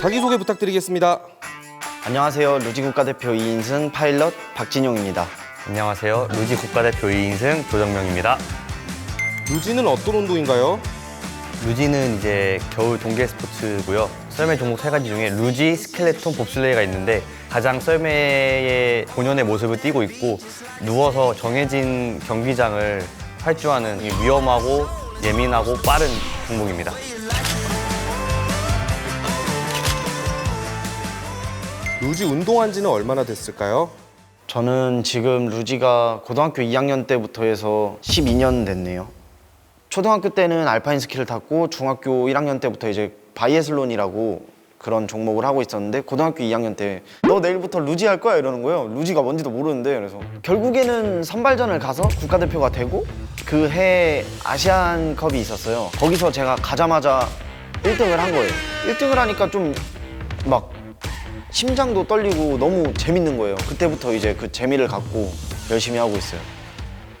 자기소개 부탁드리겠습니다. 안녕하세요. 루지 국가대표 2인승 파일럿 박진용입니다. 안녕하세요. 루지 국가대표 2인승 조정명입니다. 루지는 어떤 운동인가요? 루지는 이제 겨울 동계 스포츠고요. 썰매 종목 세 가지 중에 루지, 스켈레톤, 봅슬레이가 있는데 가장 썰매의 본연의 모습을 띠고 있고 누워서 정해진 경기장을 활주하는 이 위험하고 예민하고 빠른 종목입니다. 루지 운동한 지는 얼마나 됐을까요? 저는 지금 루지가 고등학교 2학년 때부터 해서 12년 됐네요. 초등학교 때는 알파인 스키를 탔고 중학교 1학년 때부터 이제 바이애슬론이라고 그런 종목을 하고 있었는데 고등학교 2학년 때 너 내일부터 루지 할 거야 이러는 거예요. 루지가 뭔지도 모르는데 그래서 결국에는 선발전을 가서 국가대표가 되고 그 해 아시안컵이 있었어요. 거기서 제가 가자마자 1등을 한 거예요. 1등을 하니까 좀 막 심장도 떨리고 너무 재밌는 거예요. 그때부터 이제 그 재미를 갖고 열심히 하고 있어요.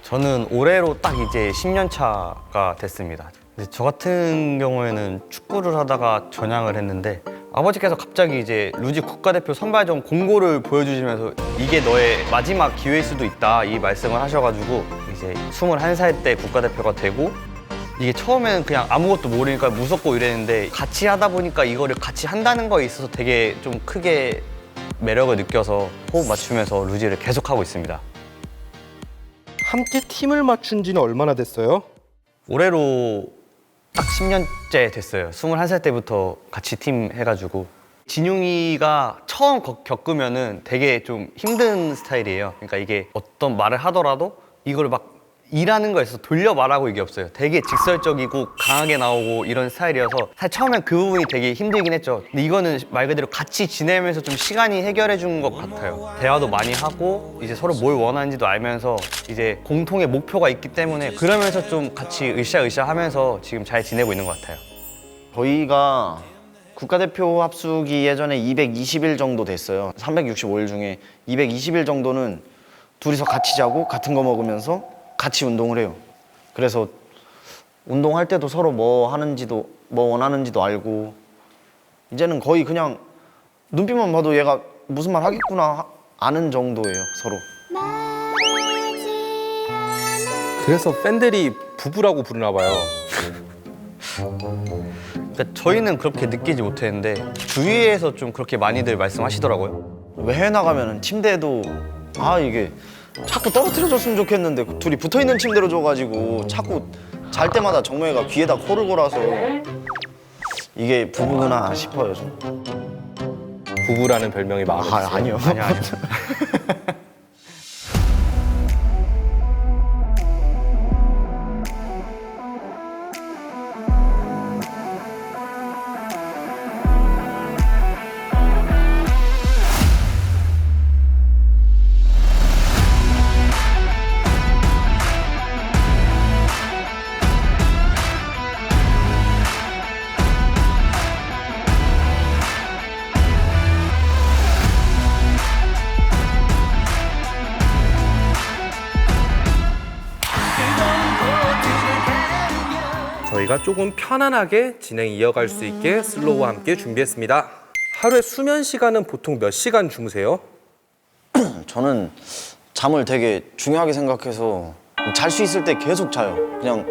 저는 올해로 딱 이제 10년 차가 됐습니다. 근데 저 같은 경우에는 축구를 하다가 전향을 했는데 아버지께서 갑자기 이제 루지 국가대표 선발전 공고를 보여주시면서 이게 너의 마지막 기회일 수도 있다 이 말씀을 하셔가지고 이제 21살 때 국가대표가 되고 이게 처음에는 그냥 아무것도 모르니까 무섭고 이랬는데 같이 하다 보니까 이거를 같이 한다는 거에 있어서 되게 좀 크게 매력을 느껴서 호흡 맞추면서 루지를 계속하고 있습니다. 함께 팀을 맞춘 지는 얼마나 됐어요? 올해로 딱 10년째 됐어요. 21살 때부터 같이 팀 해가지고. 진용이가 처음 겪- 겪으면은 되게 좀 힘든 스타일이에요. 그러니까 이게 어떤 말을 하더라도 이걸 막 일하는 거에서 돌려 말하고 이게 없어요. 되게 직설적이고 강하게 나오고 이런 스타일이어서 사실 처음엔 그 부분이 되게 힘들긴 했죠. 근데 이거는 말 그대로 같이 지내면서 좀 시간이 해결해 준 것 같아요. 대화도 많이 하고 이제 서로 뭘 원하는지도 알면서 이제 공통의 목표가 있기 때문에 그러면서 좀 같이 으쌰으쌰 하면서 지금 잘 지내고 있는 것 같아요. 저희가 국가대표 합숙이 예전에 220일 정도 됐어요. 365일 중에 220일 정도는 둘이서 같이 자고 같은 거 먹으면서 같이 운동을 해요. 그래서 운동할 때도 서로 뭐 하는지도 뭐 원하는지도 알고 이제는 거의 그냥 눈빛만 봐도 얘가 무슨 말 하겠구나 하- 아는 정도예요 서로. 그래서 팬들이 부부라고 부르나 봐요. 그러니까 저희는 그렇게 느끼지 못했는데 주위에서 좀 그렇게 많이들 말씀하시더라고요. 왜 해외 나가면 침대도 아 이게 자꾸 떨어뜨려줬으면 좋겠는데 그 둘이 붙어 있는 침대로 줘가지고 자꾸 잘 때마다 정명이가 귀에다 코를 골아서 이게 부부구나 싶어요 좀. 부부라는 별명이 마음에 아 드세요? 아니요. 아니요, 아니요. 저희가 조금 편안하게 진행 이어갈 수 있게 슬로우와 함께 준비했습니다. 하루에 수면 시간은 보통 몇 시간 주무세요? 저는 잠을 되게 중요하게 생각해서 잘 수 있을 때 계속 자요. 그냥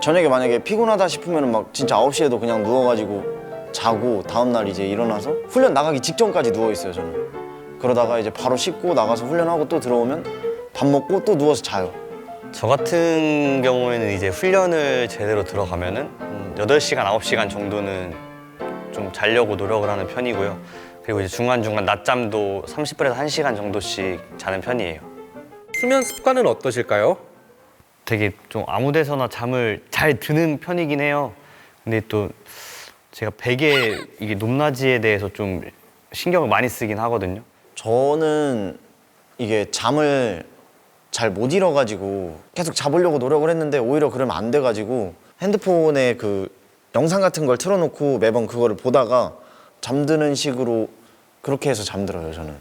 저녁에 만약에 피곤하다 싶으면 막 진짜 9시에도 그냥 누워가지고 자고 다음날 이제 일어나서 훈련 나가기 직전까지 누워 있어요 저는. 그러다가 이제 바로 씻고 나가서 훈련하고 또 들어오면 밥 먹고 또 누워서 자요. 저 같은 경우에는 이제 훈련을 제대로 들어가면은 음, 8시간, 9시간 정도는 좀 자려고 노력을 하는 편이고요. 그리고 이제 중간중간 낮잠도 30분에서 1시간 정도씩 자는 편이에요. 수면 습관은 어떠실까요? 되게 좀 아무 데서나 잠을 잘 드는 편이긴 해요. 근데 또 제가 베개 이게 높낮이에 대해서 좀 신경을 많이 쓰긴 하거든요. 저는 이게 잠을 잘 못 잃어가지고 계속 잡으려고 노력을 했는데 오히려 그러면 안 돼가지고 핸드폰에 그 영상 같은 걸 틀어놓고 매번 그거를 보다가 잠드는 식으로 그렇게 해서 잠들어요 저는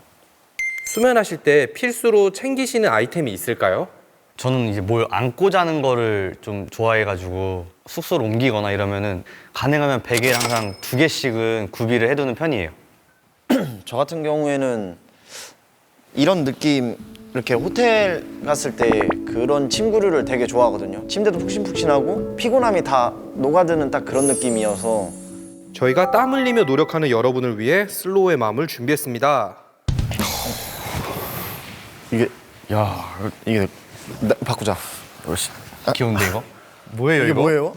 수면하실 때 필수로 챙기시는 아이템이 있을까요? 저는 이제 뭘 안고 자는 거를 좀 좋아해가지고 숙소를 옮기거나 이러면은 가능하면 베개에 항상 두 개씩은 구비를 해두는 편이에요. 저 같은 경우에는 이런 느낌 이렇게 호텔 갔을 때 그런 침구류를 되게 좋아하거든요. 침대도 푹신푹신하고 피곤함이 다 녹아드는 딱 그런 느낌이어서 저희가 땀 흘리며 노력하는 여러분을 위해 슬로우의 마음을 준비했습니다. 이게 야 이게 나, 바꾸자. 그렇지. 귀여운데 이거? 뭐예요 이게 이거? 뭐예요?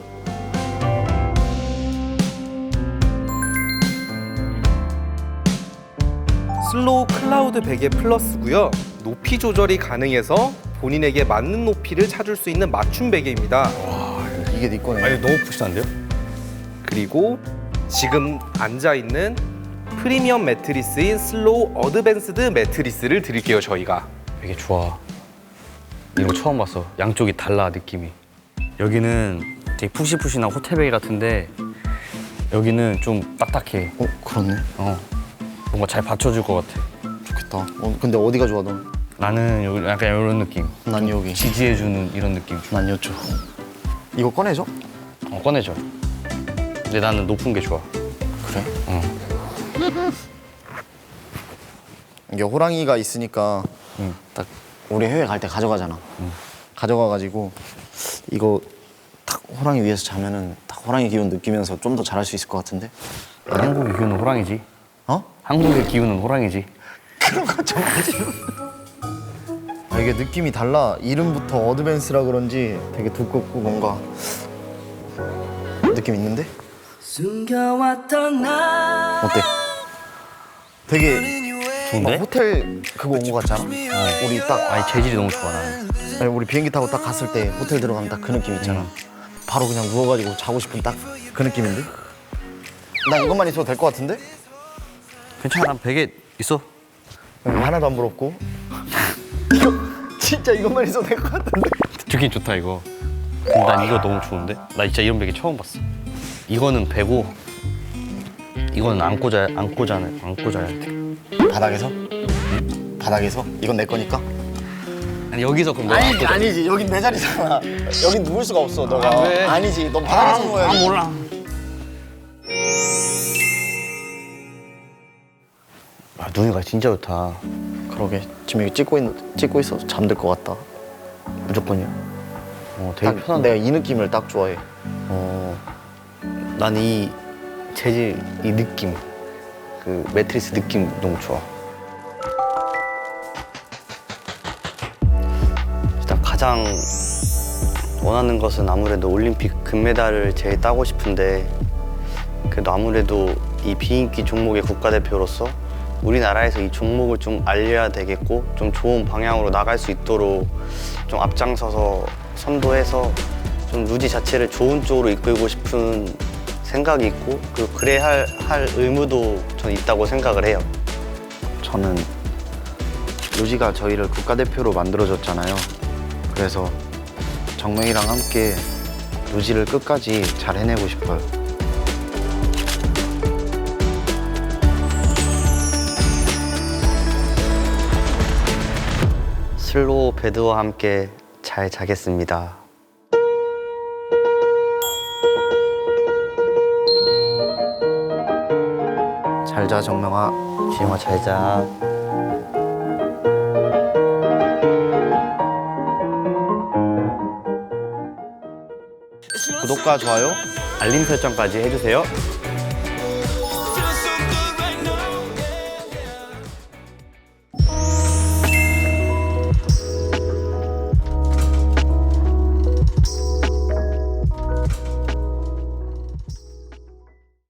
슬로우 클라우드 베개 플러스고요. 높이 조절이 가능해서 본인에게 맞는 높이를 찾을 수 있는 맞춤 베개입니다. 이게 네 거네. 아니 너무 푹신한데요? 그리고 지금 앉아 있는 프리미엄 매트리스인 슬로우 어드밴스드 매트리스를 드릴게요, 저희가. 되게 좋아. 이런 거 처음 봤어. 양쪽이 달라 느낌이. 여기는 되게 푹신푹신한 호텔 베개 같은데 여기는 좀 딱딱해. 어 그렇네. 어 뭔가 잘 받쳐줄 것 같아. 좋겠다. 어, 근데 어디가 좋아 넌? 나는 여기 약간 이런 느낌. 난 여기. 지지해주는 이런 느낌. 난 여쪽. 이거 꺼내줘? 어 꺼내줘. 근데 나는 높은 게 좋아. 그래? 어. 이게 호랑이가 있으니까 응. 딱 우리 해외 갈 때 가져가잖아. 가져가가지고 이거 딱 호랑이 위에서 자면은 딱 호랑이 기운 느끼면서 좀 더 잘할 수 있을 것 같은데? 한국의 기운은 호랑이지. 어? 한국의 기운은 호랑이지. 아, 이게 느낌이 달라. 이름부터 어드밴스라 그런지 되게 두껍고 뭔가 느낌 있는데? 어때? 되게 막 좋은데? 호텔 그거 온 거 같잖아. 우리 딱 아니 재질이 너무 좋아 나는. 아니, 우리 비행기 타고 딱 갔을 때 호텔 들어가면 딱 그 느낌 있잖아. 바로 그냥 누워가지고 자고 싶은 딱 그 느낌인데? 나 이것만 있어도 될 것 같은데? 괜찮아. 난 베개 있어. 하나도 안 부럽고. 이거 진짜 이것만 있어도 될 것 같은데? 좋긴 좋다 이거. 근데 난 이거 너무 좋은데? 나 진짜 이런 베개 처음 봤어. 이거는 베고 이거는 안고 자 안고 자는 안고 자야 돼. 바닥에서? 바닥에서? 이건 내 거니까? 아니 여기서 그럼 너 아니지 안고 자. 아니지 여긴 내 자리잖아 여긴 누울 수가 없어 너가 아, 왜? 아니지 너 바닥에서 누워야 지 몰라. 아 눈이가 진짜 좋다. 그러게 지금 여기 찍고, 있, 찍고 있어서 잠들 것 같다 무조건이야. 어 되게 딱 편한데. 내가 이 느낌을 딱 좋아해 어, 난 이 재질, 이 느낌, 그 매트리스 느낌 너무 좋아. 일단 가장 원하는 것은 아무래도 올림픽 금메달을 제일 따고 싶은데 그래도 아무래도 이 비인기 종목의 국가대표로서 우리나라에서 이 종목을 좀 알려야 되겠고 좀 좋은 방향으로 나갈 수 있도록 좀 앞장서서 선도해서 좀 루지 자체를 좋은 쪽으로 이끌고 싶은 생각이 있고 그리고 그래야 할, 할 의무도 저는 있다고 생각을 해요. 저는 루지가 저희를 국가대표로 만들어줬잖아요 그래서 정명이랑 함께 루지를 끝까지 잘 해내고 싶어요 슬로우 베드와 함께 잘 자겠습니다. 잘 자 정명아 지영아 잘 자. 구독과 좋아요 알림 설정까지 해주세요.